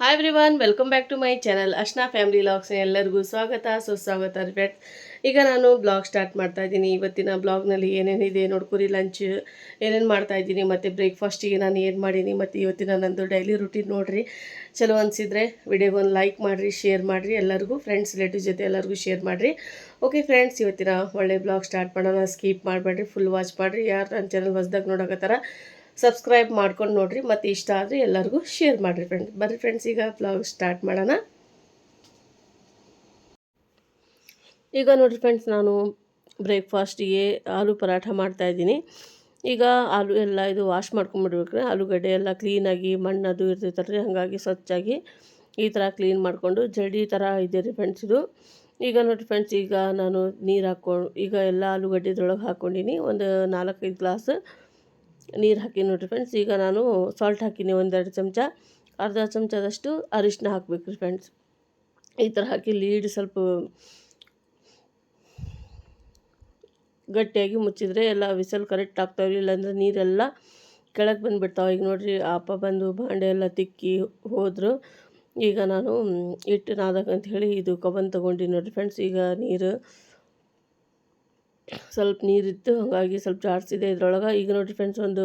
Hi everyone welcome back to my channel Ashna family vlogs ಎಲ್ಲರಿಗೂ ಸ್ವಾಗತ, ಸುಸ್ವಾಗತ friends ಈಗ ನಾನು ಬ್ಲಾಗ್ ಸ್ಟಾರ್ಟ್ ಮಾಡ್ತಾ ಇದ್ದೀನಿ. ಇವತ್ತಿನ ಬ್ಲಾಗ್ನಲ್ಲಿ ಏನೇನಿದೆ ನೋಡ್ಕೊರಿ ಲಂಚ್ ಏನೇನು ಮಾಡ್ತಾ ಇದ್ದೀನಿ ಮತ್ತು ಬ್ರೇಕ್ಫಾಸ್ಟಿಗೆ ನಾನು ಏನು ಮಾಡೀನಿ ಮತ್ತು ಇವತ್ತಿನ ನಂದು ಡೈಲಿ ರುಟೀನ್ ನೋಡಿರಿ. ಚಲೋ ಅನಿಸಿದ್ರೆ ವಿಡಿಯೋಗೆ ಒಂದು ಲೈಕ್ ಮಾಡಿರಿ ಶೇರ್ ಮಾಡಿರಿ, ಎಲ್ಲರಿಗೂ ಫ್ರೆಂಡ್ಸ್ ರಿಲೇಟಿವ್ ಜೊತೆ ಎಲ್ಲರಿಗೂ ಶೇರ್ ಮಾಡಿರಿ. ಓಕೆ ಫ್ರೆಂಡ್ಸ್ ಇವತ್ತಿನ ಒಳ್ಳೆ ಬ್ಲಾಗ್ ಸ್ಟಾರ್ಟ್ ಮಾಡೋಣ. ಸ್ಕೀಪ್ ಮಾಡಬೇಡ್ರಿ ಫುಲ್ ವಾಚ್ ಮಾಡಿರಿ. ಯಾರು ನನ್ನ ಚಾನಲ್ ಹೊಸ್ದಾಗ ನೋಡಕತ್ತಾರ ಸಬ್ಸ್ಕ್ರೈಬ್ ಮಾಡ್ಕೊಂಡು ನೋಡಿರಿ, ಮತ್ತು ಇಷ್ಟ ಆದರೆ ಎಲ್ಲರಿಗೂ ಶೇರ್ ಮಾಡಿರಿ ಫ್ರೆಂಡ್ಸ್ ಬರ್ರಿ ಫ್ರೆಂಡ್ಸ್ ಈಗ ಬ್ಲಾಗ್ ಸ್ಟಾರ್ಟ್ ಮಾಡೋಣ. ಈಗ ನೋಡಿರಿ ಫ್ರೆಂಡ್ಸ್ ನಾನು ಬ್ರೇಕ್ಫಾಸ್ಟಿಗೆ ಆಲೂ ಪರಾಠ ಮಾಡ್ತಾಯಿದ್ದೀನಿ ಈಗ ಆಲೂ ಎಲ್ಲ ಇದು ವಾಶ್ ಮಾಡ್ಕೊಂಬಿಡ್ಬೇಕ್ರೆ ಆಲೂಗಡ್ಡೆ ಎಲ್ಲ ಕ್ಲೀನಾಗಿ ಮಣ್ಣು ಅದು ಇರ್ತೈತಲ್ರಿ ಹಾಗಾಗಿ ಸ್ವಚ್ಛಾಗಿ ಈ ಥರ ಕ್ಲೀನ್ ಮಾಡಿಕೊಂಡು ಜಡಿ ಥರ ಇದೆ ರೀ ಫ್ರೆಂಡ್ಸ್ ಇದು. ಈಗ ನೋಡಿ ಫ್ರೆಂಡ್ಸ್ ಈಗ ನಾನು ನೀರು ಹಾಕ್ಕೊಂಡು, ಈಗ ಎಲ್ಲ ಆಲೂಗಡ್ಡೆದೊಳಗೆ ಹಾಕ್ಕೊಂಡಿನಿ ಒಂದು ನಾಲ್ಕೈದು ಗ್ಲಾಸ್ ನೀರು ಹಾಕಿ ನೋಡಿರಿ ಫ್ರೆಂಡ್ಸ್ ಈಗ ನಾನು ಸಾಲ್ಟ್ ಹಾಕೀನಿ ಒಂದೆರಡು ಚಮಚ. ಅರ್ಧ ಚಮಚದಷ್ಟು ಅರಿಶಿನ ಹಾಕಬೇಕು ರೀ ಫ್ರೆಂಡ್ಸ್ ಈ ಥರ ಹಾಕಿ ಲೀಡ್ ಸ್ವಲ್ಪ ಗಟ್ಟಿಯಾಗಿ ಮುಚ್ಚಿದರೆ ಎಲ್ಲ ವಿಸಲ್ ಕರೆಕ್ಟ್ ಆಗ್ತಾವೆ ಇಲ್ಲಾಂದರೆ ನೀರೆಲ್ಲ ಕೆಳಗೆ ಬಂದುಬಿಡ್ತಾವೆ. ಈಗ ನೋಡಿರಿ, ಅಪ್ಪ ಬಂದು ಬಾಂಡೆ ಎಲ್ಲ ತಿಕ್ಕಿ ಹೋದರು. ಈಗ ನಾನು ಇಟ್ಟು ನಾದಕ್ಕಂತ ಹೇಳಿ ಇದು ಕಬನ್ ತೊಗೊಂಡು ನೋಡಿರಿ ಫ್ರೆಂಡ್ಸ್ ಈಗ ನೀರು ಸ್ವಲ್ಪ ನೀರಿತ್ತು ಹಾಗಾಗಿ ಸ್ವಲ್ಪ ಜಾಡ್ಸಿದೆ ಇದ್ರೊಳಗೆ. ಈಗ ನೋಡಿ ಫ್ರೆಂಡ್ಸ್ ಒಂದು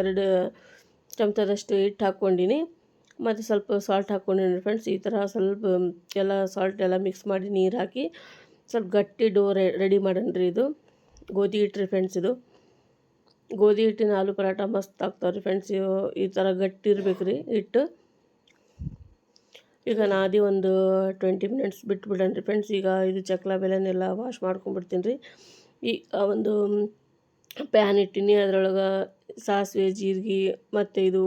ಎರಡು ಚಮಚದಷ್ಟು ಹಿಟ್ಟು ಹಾಕ್ಕೊಂಡಿನಿ. ಮತ್ತು ಸ್ವಲ್ಪ ಸಾಲ್ಟ್ ಹಾಕ್ಕೊಂಡಿನಿ ಫ್ರೆಂಡ್ಸ್ ಈ ಥರ ಸ್ವಲ್ಪ ಎಲ್ಲ ಸಾಲ್ಟ್ ಎಲ್ಲ ಮಿಕ್ಸ್ ಮಾಡಿ ನೀರು ಹಾಕಿ ಸ್ವಲ್ಪ ಗಟ್ಟಿ ಡೋ ರೆಡಿ ಮಾಡೋಣ್ರಿ ಇದು. ಗೋಧಿ ಹಿಟ್ಟು ರೀ ಫ್ರೆಂಡ್ಸ್ ಇದು. ಗೋಧಿ ಹಿಟ್ಟಿನ ಆಲೂ ಪರಾಟ ಮಸ್ತ್ ಆಗ್ತಾವೆ ರೀ ಫ್ರೆಂಡ್ಸ್ ಈ ಥರ ಗಟ್ಟಿ ಇರ್ಬೇಕು ರೀ ಹಿಟ್ಟು. ಈಗ ನಾದಿ ಒಂದು ಟ್ವೆಂಟಿ ಮಿನಿಟ್ಸ್ ಬಿಟ್ಬಿಡೋಣ ರೀ ಫ್ರೆಂಡ್ಸ್ ಈಗ ಇದು ಚಕ್ಲ ಬೆಲೆನೆಲ್ಲ ವಾಶ್ ಮಾಡ್ಕೊಂಡ್ಬಿಡ್ತೀನಿ ರೀ. ಈ ಒಂದು ಪ್ಯಾನ್ ಇಟ್ಟಿನಿ. ಅದ್ರೊಳಗೆ ಸಾಸಿವೆ, ಜೀರಿಗೆ, ಮತ್ತು ಇದು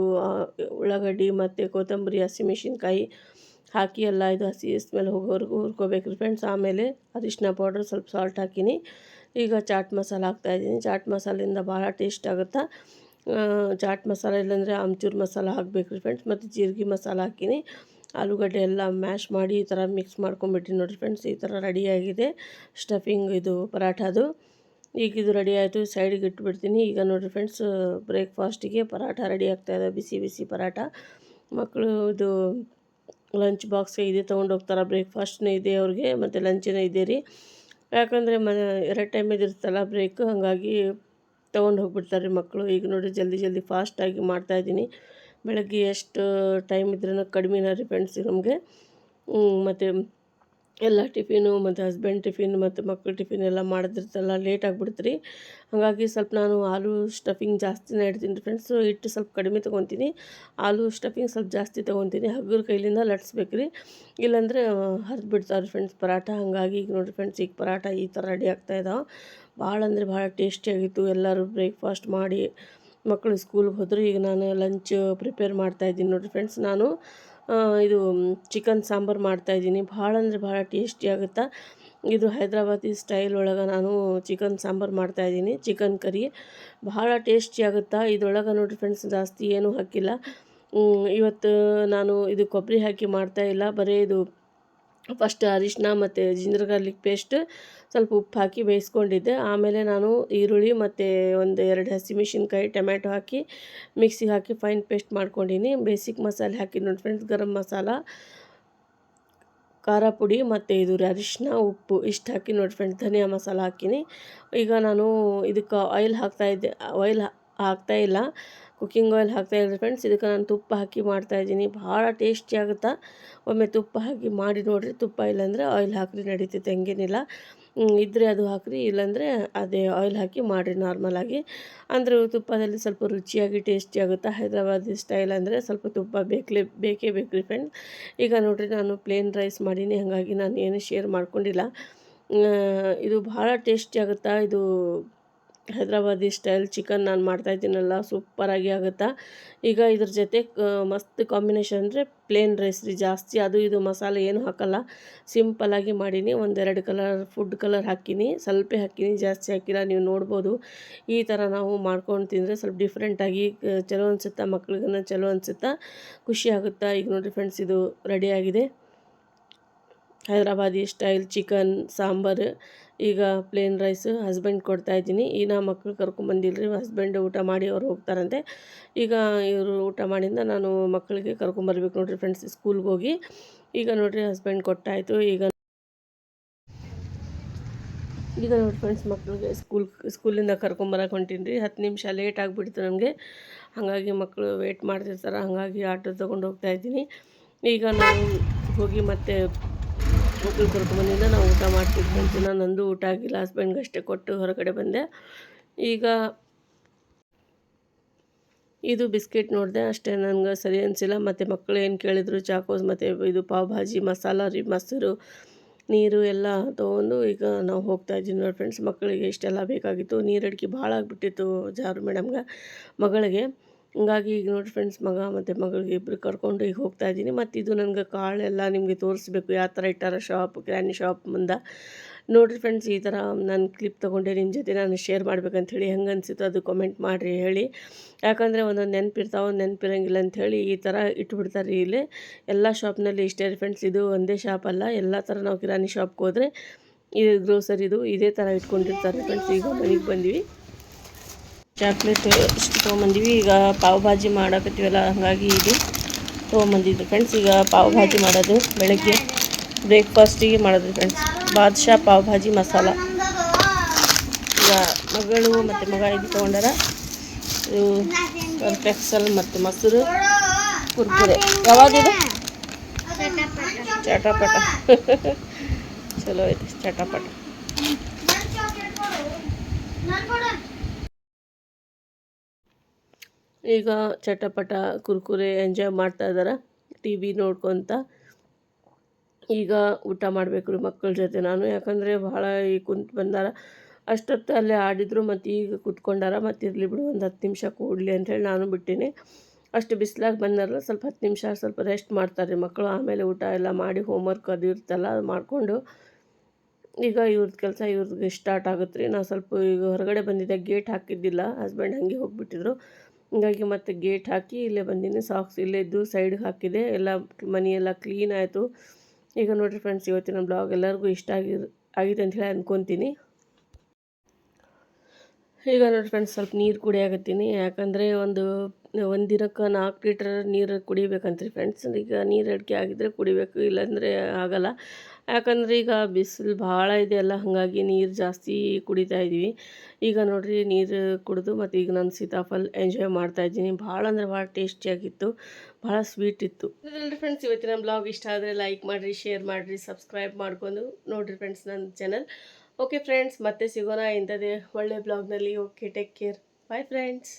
ಉಳ್ಳಾಗಡ್ಡಿ, ಮತ್ತು ಕೊತ್ತಂಬರಿ ಹಸಿಮೆಣ್ಸಿನ್ಕಾಯಿ ಹಾಕಿ ಎಲ್ಲ ಇದು ಹಸಿ ಮೇಲೆ ಹೋಗೋವರೆಗೂ ಹುರ್ಕೋಬೇಕು ರೀ ಫ್ರೆಂಡ್ಸ್. ಆಮೇಲೆ ಅರಿಶಿನ ಪೌಡ್ರ್ ಸ್ವಲ್ಪ ಸಾಲ್ಟ್ ಹಾಕಿನಿ. ಈಗ ಚಾಟ್ ಮಸಾಲ ಹಾಕ್ತಾಯಿದ್ದೀನಿ ಚಾಟ್ ಮಸಾಲೆಯಿಂದ ಭಾಳ ಟೇಸ್ಟ್ ಆಗುತ್ತೆ? ಚಾಟ್ ಮಸಾಲ ಇಲ್ಲಾಂದರೆ ಆಮ್ಚೂರು ಮಸಾಲ ಹಾಕಬೇಕು ರೀ ಫ್ರೆಂಡ್ಸ್. ಮತ್ತು ಜೀರಿಗೆ ಮಸಾಲ ಹಾಕಿನಿ. ಆಲೂಗಡ್ಡೆ ಎಲ್ಲ ಮ್ಯಾಶ್ ಮಾಡಿ ಈ ಥರ ಮಿಕ್ಸ್ ಮಾಡ್ಕೊಂಬಿಟ್ಟಿನಿ ನೋಡಿರಿ ಫ್ರೆಂಡ್ಸ್, ಈ ಥರ ರೆಡಿಯಾಗಿದೆ ಸ್ಟಫಿಂಗ್ ಇದು ಪರಾಠದು. ಈಗ ಇದು ರೆಡಿ ಆಯಿತು, ಸೈಡಿಗೆ ಇಟ್ಬಿಡ್ತೀನಿ. ಈಗ ನೋಡಿರಿ ಫ್ರೆಂಡ್ಸ್, ಬ್ರೇಕ್ಫಾಸ್ಟಿಗೆ ಪರಾಠ ರೆಡಿ ಆಗ್ತಾಯಿದೆ ಬಿಸಿ ಬಿಸಿ ಪರಾಠ. ಮಕ್ಕಳು ಇದು ಲಂಚ್ ಬಾಕ್ಸ್ಗೆ ಇದೆ ತೊಗೊಂಡು ಹೋಗ್ತಾರೆ, ಬ್ರೇಕ್ಫಾಸ್ಟ್ನೂ ಇದೆ ಅವ್ರಿಗೆ, ಮತ್ತು ಲಂಚನೇ ಇದೆ ರೀ. ಯಾಕಂದರೆ ಮ, ಎರಡು ಟೈಮ್ ಇದಿರ್ತಲ್ಲ ಬ್ರೇಕ್, ಹಾಗಾಗಿ ತೊಗೊಂಡು ಹೋಗ್ಬಿಡ್ತಾರೆ ಮಕ್ಕಳು. ಈಗ ನೋಡಿ ಜಲ್ದಿ ಜಲ್ದಿ ಫಾಸ್ಟಾಗಿ ಮಾಡ್ತಾಯಿದ್ದೀನಿ ಬೆಳಗ್ಗೆ ಎಷ್ಟು ಟೈಮ್ ಇದ್ರೂ ಕಡಿಮೆನ ರೀ ಫ್ರೆಂಡ್ಸ್ ನಮಗೆ. ಮತ್ತು ಎಲ್ಲ ಟಿಫಿನು ಮತ್ತು ಹಸ್ಬೆಂಡ್ ಟಿಫಿನ್ ಮತ್ತು ಮಕ್ಕಳ ಟಿಫಿನ್ ಎಲ್ಲ ಮಾಡಿದಿರ್ತಲ್ಲ ಲೇಟ್ ಆಗಿಬಿಡ್ತು ರೀ ಹಾಗಾಗಿ ಸ್ವಲ್ಪ ನಾನು ಆಲೂ ಸ್ಟಫಿಂಗ್ ಜಾಸ್ತಿನೇ ಇಡ್ತೀನಿ ರೀ ಫ್ರೆಂಡ್ಸು ಹಿಟ್ಟು ಸ್ವಲ್ಪ ಕಡಿಮೆ ತೊಗೊತೀನಿ. ಆಲೂ ಸ್ಟಫಿಂಗ್ ಸ್ವಲ್ಪ ಜಾಸ್ತಿ ತೊಗೊತೀನಿ. ಹಗ್ಗರ ಕೈಲಿಂದ ಲಟ್ಸ್ಬೇಕು ರೀ ಇಲ್ಲಾಂದರೆ ಹರಿದು ಬಿಡ್ತಾವೆ ಫ್ರೆಂಡ್ಸ್ ಪರಾಟ ಹಾಗಾಗಿ ಈಗ ನೋಡಿರಿ ಫ್ರೆಂಡ್ಸ್ ಈಗ ಪರಾಟ ಈ ಥರ ರೆಡಿ ಆಗ್ತಾಯಿದ್ದಾವೆ ಭಾಳ ಅಂದರೆ ಭಾಳ ಟೇಸ್ಟಿಯಾಗಿತ್ತು ಎಲ್ಲರೂ ಬ್ರೇಕ್ಫಾಸ್ಟ್ ಮಾಡಿ ಮಕ್ಕಳು ಸ್ಕೂಲ್ಗೆ ಹೋದರು, ಈಗ ನಾನು ಲಂಚ್ ಪ್ರಿಪೇರ್ ಮಾಡ್ತಾಯಿದ್ದೀನಿ ನೋಡಿರಿ ಫ್ರೆಂಡ್ಸ್ ನಾನು ಇದು ಚಿಕನ್ ಸಾಂಬಾರು ಮಾಡ್ತಾಯಿದ್ದೀನಿ ಭಾಳ ಅಂದರೆ ಭಾಳ ಟೇಸ್ಟಿ ಆಗುತ್ತೆ? ಇದು ಹೈದ್ರಾಬಾದಿ ಸ್ಟೈಲ್ ಒಳಗೆ ನಾನು ಚಿಕನ್ ಸಾಂಬಾರು ಮಾಡ್ತಾಯಿದ್ದೀನಿ ಚಿಕನ್ ಕರಿ ಭಾಳ ಟೇಸ್ಟಿ ಆಗುತ್ತೆ? ಇದ್ರೊಳಗೆ ನೋಡಿರಿ ಫ್ರೆಂಡ್ಸ್ ಜಾಸ್ತಿ ಏನೂ ಹಾಕಿಲ್ಲ. ಇವತ್ತು ನಾನು ಇದು ಕೊಬ್ಬರಿ ಹಾಕಿ ಮಾಡ್ತಾಯಿಲ್ಲ ಬರೀ ಇದು ಫಸ್ಟ್ ಅರಿಶಿನ ಮತ್ತು ಜಿಂಜರ್ ಗಾರ್ಲಿಕ್ ಪೇಸ್ಟ್ ಸ್ವಲ್ಪ ಉಪ್ಪು ಹಾಕಿ ಬೇಯಿಸ್ಕೊಂಡಿದ್ದೆ. ಆಮೇಲೆ ನಾನು ಈರುಳ್ಳಿ ಮತ್ತು ಒಂದು ಎರಡು ಹಸಿಮೆಣ್ಸಿನ್ಕಾಯಿ ಟೊಮ್ಯಾಟೊ ಹಾಕಿ, ಮಿಕ್ಸಿಗೆ ಹಾಕಿ ಫೈನ್ ಪೇಸ್ಟ್ ಮಾಡ್ಕೊಂಡಿನಿ. ಬೇಸಿಕ್ ಮಸಾಲೆ ಹಾಕಿ ನೋಡಿ ಫ್ರೆಂಡ್ಸ್ ಗರಂ ಮಸಾಲ, ಖಾರ ಪುಡಿ ಮತ್ತು ಇದು ಅರಿಶಿನ ಉಪ್ಪು ಇಷ್ಟು ಹಾಕಿ ನೋಡಿ ಫ್ರೆಂಡ್ಸ್ ಧನಿಯಾ ಮಸಾಲ ಹಾಕಿನಿ. ಈಗ ನಾನು ಇದಕ್ಕೆ ಆಯಿಲ್ ಹಾಕ್ತಾಯಿದ್ದೆ ಆಯಿಲ್ ಹಾಕ್ತಾಯಿಲ್ಲ ಕುಕ್ಕಿಂಗ್ ಆಯಿಲ್ ಹಾಕ್ತಾಯಿದ್ದೀನಿ ಫ್ರೆಂಡ್ಸ್ ಇದಕ್ಕೆ ನಾನು ತುಪ್ಪ ಹಾಕಿ ಮಾಡ್ತಾಯಿದ್ದೀನಿ ಭಾಳ ಟೇಸ್ಟಿ ಆಗುತ್ತಾ? ಒಮ್ಮೆ ತುಪ್ಪ ಹಾಕಿ ಮಾಡಿ ನೋಡಿರಿ. ತುಪ್ಪ ಇಲ್ಲಾಂದರೆ ಆಯಿಲ್ ಹಾಕಿರಿ, ನಡೀತೈತೆ, ಹಂಗೇನಿಲ್ಲ. ಇದ್ದರೆ ಅದು ಹಾಕಿರಿ, ಇಲ್ಲಾಂದರೆ ಅದೇ ಆಯಿಲ್ ಹಾಕಿ ಮಾಡಿರಿ ನಾರ್ಮಲಾಗಿ ಅಂದರೆ ತುಪ್ಪದಲ್ಲಿ ಸ್ವಲ್ಪ ರುಚಿಯಾಗಿ ಟೇಸ್ಟಿ ಆಗುತ್ತೆ? ಹೈದ್ರಾಬಾದಿ ಸ್ಟೈಲ್ ಅಂದರೆ ಸ್ವಲ್ಪ ತುಪ್ಪ ಬೇಕೇ ಬೇಕೇ ಬೇಕು ರೀ ಫ್ರೆಂಡ್ ಈಗ ನೋಡಿರಿ, ನಾನು ಪ್ಲೇನ್ ರೈಸ್ ಮಾಡೀನಿ, ಹಾಗಾಗಿ ನಾನು ಏನು ಶೇರ್ ಮಾಡ್ಕೊಂಡಿಲ್ಲ ಇದು ಭಾಳ ಟೇಸ್ಟಿ ಆಗುತ್ತಾ? ಇದು ಹೈದ್ರಾಬಾದಿ ಸ್ಟೈಲ್ ಚಿಕನ್ ನಾನು ಮಾಡ್ತಾಯಿದ್ದೀನಲ್ಲ ಸೂಪರಾಗಿ ಆಗುತ್ತಾ? ಈಗ ಇದ್ರ ಜೊತೆ ಮಸ್ತ್ ಕಾಂಬಿನೇಷನ್ ಅಂದರೆ ಪ್ಲೇನ್ ರೈಸ್ ರೀ, ಜಾಸ್ತಿ ಅದು ಇದು ಮಸಾಲೆ ಏನು ಹಾಕಲ್ಲ. ಸಿಂಪಲಾಗಿ ಮಾಡೀನಿ, ಒಂದೆರಡು ಕಲರ್ ಫುಡ್ ಕಲರ್ ಹಾಕೀನಿ, ಸ್ವಲ್ಪ ಹಾಕೀನಿ, ಜಾಸ್ತಿ ಹಾಕಿಲ್ಲ ನೀವು ನೋಡ್ಬೋದು. ಈ ಥರ ನಾವು ಮಾಡ್ಕೊಂಡು ತಿಂದರೆ ಸ್ವಲ್ಪ ಡಿಫ್ರೆಂಟಾಗಿ ಚಲೋ ಅನಿಸುತ್ತಾ ಮಕ್ಳಿಗನ್ನ ಚಲೋ ಅನಿಸುತ್ತಾ, ಖುಷಿ ಆಗುತ್ತಾ? ಈಗ ನೋಡಿರಿ ಫ್ರೆಂಡ್ಸ್ ಇದು ರೆಡಿಯಾಗಿದೆ ಹೈದ್ರಾಬಾದಿ ಸ್ಟೈಲ್ ಚಿಕನ್, ಸಾಂಬಾರು, ಈಗ ಪ್ಲೇನ್ ರೈಸ್ ಹಸ್ಬೆಂಡ್ ಕೊಡ್ತಾ ಇದ್ದೀನಿ. ಈಗ ನಾ ಮಕ್ಳು ಕರ್ಕೊಂಬಂದಿಲ್ಲ ಹಸ್ಬೆಂಡ್ ಊಟ ಮಾಡಿ ಅವ್ರು ಹೋಗ್ತಾರಂತೆ. ಈಗ ಇವರು ಊಟ ಮಾಡಿಂದ ನಾನು ಮಕ್ಕಳಿಗೆ ಕರ್ಕೊಂಬರ್ಬೇಕು ನೋಡಿರಿ ಫ್ರೆಂಡ್ಸ್ ಸ್ಕೂಲ್ಗೆ ಹೋಗಿ. ಈಗ ನೋಡಿರಿ ಹಸ್ಬೆಂಡ್ ಕೊಟ್ಟಾಯಿತು ಈಗ ಈಗ ನೋಡಿ ಫ್ರೆಂಡ್ಸ್ ಮಕ್ಕಳಿಗೆ ಸ್ಕೂಲ್ ಸ್ಕೂಲಿಂದ ಕರ್ಕೊಂಬರಕ್ಕೆ ಹೊಂಟೀನಿ ರೀ ಹತ್ತು ನಿಮಿಷ ಲೇಟ್ ಆಗಿಬಿಡ್ತು ನನಗೆ ಹಾಗಾಗಿ ಮಕ್ಕಳು ವೇಟ್ ಮಾಡ್ತಿರ್ತಾರೆ. ಹಾಗಾಗಿ ಆಟೋ ತೊಗೊಂಡು ಹೋಗ್ತಾ ಇದ್ದೀನಿ. ಈಗ ನಾವು ಹೋಗಿ ಮತ್ತೆ ಮಕ್ಕಳು ಕರ್ಕೊಂಬಂದಿಂದ ನಾವು ಊಟ ಮಾಡ್ತಿದ್ದೆ ನಾನು ನಂದು ಊಟ ಆಗಿಲ್ಲ ಹಸ್ಬೆಂಡ್ಗೆ ಅಷ್ಟೇ ಕೊಟ್ಟು ಹೊರಗಡೆ ಬಂದೆ. ಈಗ ಇದು ಬಿಸ್ಕೆಟ್ ನೋಡಿದೆ, ಅಷ್ಟೇ ನನಗೆ ಸರಿ ಅನಿಸಿಲ್ಲ. ಮತ್ತು ಮಕ್ಕಳು ಏನು ಕೇಳಿದ್ರು, ಚಾಕೋಸ್ ಮತ್ತು ಇದು ಪಾವ್ ಭಾಜಿ, ಮಸಾಲ ರೀ, ಮೊಸರು, ನೀರು ಎಲ್ಲ ತೊಗೊಂಡು ಈಗ ನಾವು ಹೋಗ್ತಾ ಇದ್ದೀವಿ ನೋಡಿ ಫ್ರೆಂಡ್ಸ್ ಮಕ್ಕಳಿಗೆ ಇಷ್ಟೆಲ್ಲ ಬೇಕಾಗಿತ್ತು. ನೀರು ಅಡಿಕೆ ಭಾಳ ಆಗಿಬಿಟ್ಟಿತ್ತು ಜಾರು ಮೇಡಮ್ಗೆ ಮಗಳಿಗೆ. ಹಂಗಾಗಿ ಈಗ ನೋಡಿ ಫ್ರೆಂಡ್ಸ್ ಮಗ ಮತ್ತು ಮಗಳಿಗೆ ಇಬ್ಬರು ಕರ್ಕೊಂಡು ಈಗ ಹೋಗ್ತಾ ಇದ್ದೀನಿ. ಮತ್ತು ಇದು ನನಗೆ ಕಾಳೆಲ್ಲ ನಿಮಗೆ ತೋರಿಸ್ಬೇಕು. ಯಾವ ಥರ ಇಟ್ಟಾರ ಶಾಪ್ ಕಿರಾಣಿ ಶಾಪ್ ಮುಂದೆ. ನೋಡಿರಿ ಫ್ರೆಂಡ್ಸ್ ಈ ಥರ ನಾನು ಕ್ಲಿಪ್ ತೊಗೊಂಡೆ. ನಿಮ್ಮ ಜೊತೆ ನಾನು ಶೇರ್ ಮಾಡ್ಬೇಕಂಥೇಳಿ ಹೆಂಗೆ ಅನಿಸಿತು ಅದು ಕಮೆಂಟ್ ಮಾಡಿರಿ, ಹೇಳಿ. ಯಾಕಂದರೆ ಒಂದೊಂದು ನೆನಪಿರ್ತಾವೆ, ಒಂದು ನೆನಪಿರಂಗಿಲ್ಲ ಅಂಥೇಳಿ ಈ ಥರ ಇಟ್ಬಿಡ್ತಾರೆ ಇಲ್ಲಿ. ಎಲ್ಲ ಶಾಪ್ನಲ್ಲಿ ಇಷ್ಟೇ ರೀ ಫ್ರೆಂಡ್ಸ್ ಇದು ಒಂದೇ ಶಾಪ್ ಅಲ್ಲ. ಎಲ್ಲ ಥರ ನಾವು ಕಿರಾಣಿ ಶಾಪ್ಗೆ ಹೋದರೆ, ಇದು ಗ್ರೋಸರಿದು ಇದೇ ಥರ ಇಟ್ಕೊಂಡಿರ್ತಾರೆ ಫ್ರೆಂಡ್ಸ್ ಈಗ ಮನೆಗೆ ಬಂದ್ವಿ. ಚಾಕ್ಲೇಟ್ ತೊಗೊಂಬಂದಿವಿ. ಈಗ ಪಾವ್ ಭಾಜಿ ಮಾಡಕತ್ತೀವಲ್ಲ, ಹಾಗಾಗಿ ಇದು ತೊಗೊಂಬಂದಿದ್ದು. ಫ್ರೆಂಡ್ಸ್ ಈಗ ಪಾವ್ ಭಾಜಿ ಮಾಡೋದು ಬೆಳಗ್ಗೆ ಬ್ರೇಕ್ಫಾಸ್ಟಿಗೆ ಮಾಡೋದು ಫ್ರೆಂಡ್ಸ್ ಬಾದ್ಶಾ ಪಾವ್ ಭಾಜಿ ಮಸಾಲ. ಈಗ ಮಗಳು ಮತ್ತು ಮಗ ಇದು ತೊಗೊಂಡಾರ. ಇದು ಎಕ್ಸಲ್ ಮತ್ತು ಮೊಸರು, ಕುರ್ಕುರೆ. ಯಾವಾಗಿದು ಚಟಪಟ. ಚಲೋ ಐತಿ, ಚಟಪಟ. ಈಗ ಚಟಪಟ, ಕುರ್ಕುರೆ ಎಂಜಾಯ್ ಮಾಡ್ತಾ ಇದ್ದಾರೆ ಟಿ ವಿ ನೋಡ್ಕೊತ ಈಗ ಊಟ ಮಾಡಬೇಕು ರೀ ಮಕ್ಕಳ ಜೊತೆ ನಾನು. ಯಾಕಂದರೆ ಭಾಳ ಈ ಕುಂತು ಬಂದಾರ. ಅಷ್ಟೊತ್ತು ಅಲ್ಲೇ ಆಡಿದರು ಮತ್ತು ಈಗ ಕುತ್ಕೊಂಡಾರ. ಮತ್ತು ಇರಲಿ ಬಿಡು, ಒಂದು ಹತ್ತು ನಿಮಿಷ ಕೂಡಲಿ ಅಂಥೇಳಿ ನಾನು ಬಿಟ್ಟಿನಿ. ಅಷ್ಟು ಬಿಸಿಲಾಗಿ ಬಂದಾರಲ್ಲ, ಸ್ವಲ್ಪ ಹತ್ತು ನಿಮಿಷ, ಸ್ವಲ್ಪ ರೆಸ್ಟ್ ಮಾಡ್ತಾರೆ ಮಕ್ಕಳು. ಆಮೇಲೆ ಊಟ ಎಲ್ಲ ಮಾಡಿ ಹೋಮ್ವರ್ಕ್ ಅದು ಇರ್ತಲ್ಲ, ಅದು ಮಾಡಿಕೊಂಡು ಈಗ ಇವ್ರದ್ದು ಕೆಲಸ ಇವ್ರಿಗೆ ಸ್ಟಾರ್ಟ್ ಆಗುತ್ತೆ ರೀ. ನಾನು ಸ್ವಲ್ಪ ಈಗ ಹೊರಗಡೆ ಬಂದಿದ್ದೆ ಗೇಟ್ ಹಾಕಿದ್ದಿಲ್ಲ. ಹಸ್ಬೆಂಡ್ ಹಂಗೆ ಹೋಗಿಬಿಟ್ಟಿದ್ರು. ಹಂಗಾಗಿ ಮತ್ತೆ ಗೇಟ್ ಹಾಕಿ ಇಲ್ಲೇ ಬಂದೀನಿ. ಸಾಕ್ಸ್ ಇಲ್ಲೇ ಇದ್ದು ಸೈಡ್ಗೆ ಹಾಕಿದೆ. ಎಲ್ಲ ಮನೆಯೆಲ್ಲ ಕ್ಲೀನ್ ಆಯಿತು. ಈಗ ನೋಡಿರಿ ಫ್ರೆಂಡ್ಸ್ ಇವತ್ತಿನ ಬ್ಲಾಗ್ ಎಲ್ಲರಿಗೂ ಇಷ್ಟ ಆಗಿ, ಆಗಿದೆ ಅಂತ ಹೇಳಿ ಅಂದ್ಕೊತೀನಿ ಈಗ ನೋಡಿ ಫ್ರೆಂಡ್ಸ್ ಸ್ವಲ್ಪ ನೀರು ಕುಡಿಯಾಕತ್ತೀನಿ. ಯಾಕಂದರೆ ಒಂದು ಒಂದು ದಿನಕ್ಕೆ ನಾಲ್ಕು ಲೀಟ್ರ್ ನೀರು ಕುಡಿಬೇಕಂತ್ರಿ ಫ್ರೆಂಡ್ಸ್ ಈಗ ನೀರು ಅಡಿಕೆ ಆಗಿದ್ದರೆ ಕುಡಿಬೇಕು, ಇಲ್ಲಾಂದರೆ ಆಗಲ್ಲ. ಯಾಕಂದರೆ ಈಗ ಬಿಸಿಲು ಭಾಳ ಇದೆಯಲ್ಲ ಹಾಗಾಗಿ ನೀರು ಜಾಸ್ತಿ ಕುಡಿತಾ ಇದ್ದೀವಿ ಈಗ ನೋಡಿರಿ ನೀರು ಕುಡಿದು ಮತ್ತು ಈಗ ನಾನು ಸೀತಾಫಲ್ ಎಂಜಾಯ್ ಮಾಡ್ತಾ ಇದ್ದೀನಿ. ಭಾಳ ಅಂದರೆ ಭಾಳ ಟೇಸ್ಟಿಯಾಗಿತ್ತು ಭಾಳ ಸ್ವೀಟ್ ಇತ್ತು. ಅದರಲ್ಲಿ ಫ್ರೆಂಡ್ಸ್ ಇವತ್ತಿನ ಬ್ಲಾಗ್ ಇಷ್ಟ ಆದರೆ ಲೈಕ್ ಮಾಡಿರಿ ಶೇರ್ ಮಾಡಿರಿ ಸಬ್ಸ್ಕ್ರೈಬ್ ಮಾಡ್ಕೊಂಡು ನೋಡಿರಿ ಫ್ರೆಂಡ್ಸ್ ನನ್ನ ಚಾನಲ್ ಓಕೆ ಫ್ರೆಂಡ್ಸ್ ಮತ್ತೆ ಸಿಗೋಣ ಇಂಥದ್ದೇ ಒಳ್ಳೆ ಬ್ಲಾಗ್ನಲ್ಲಿ okay take care bye friends